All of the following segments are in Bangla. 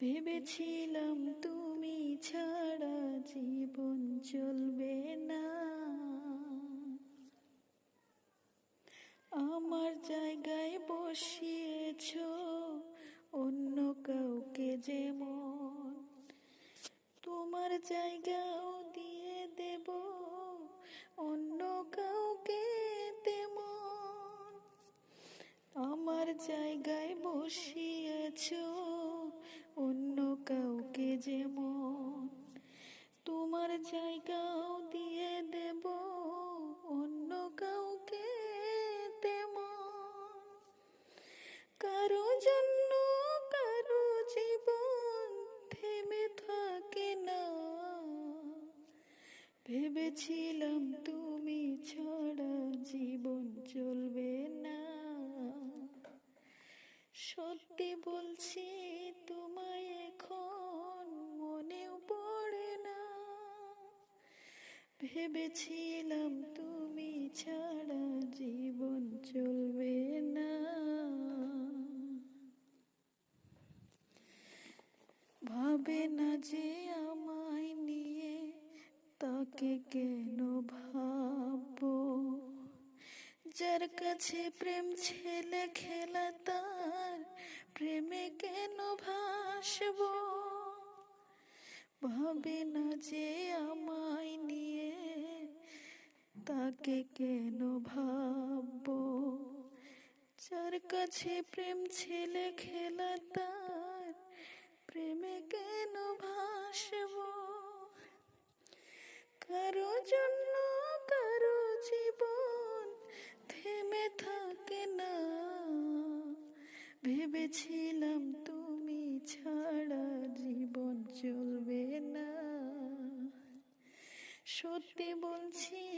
ভেবেছিলাম তুমি ছাড়া জীবন চলবে না। আমার জায়গায় বসিয়েছ জায়গাও দিয়ে দেব, অন্য কাউকে তেমন কারও জন্য কারও জীবন থেমে থাকে না। ভেবেছিলাম তুমি ছাড়া জীবন চলবে না। সত্যি বলছি, তোমায় ভেবেছিলাম তুমি ছাড়া জীবন চলবে না। ভাবে না যে আমায় নিয়ে তাকে কেন ভাববো? যার কাছে প্রেম ছেলে খেলা, তার প্রেমে কেন ভাসব? ভাবে না যে আমায় নিয়ে তাকে কেন ভাববো? যার কাছে প্রেম ছেলে খেলা তার, প্রেমে কেন ভাসবো? কারও জন্য কারও জীবন থেমে থাকে না। ভেবেছিলাম তুমি ছাড়া জীবন চলবে না। সত্যি বলছি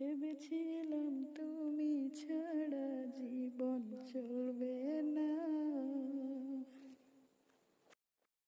ভেবেছিলাম তুমি ছাড়া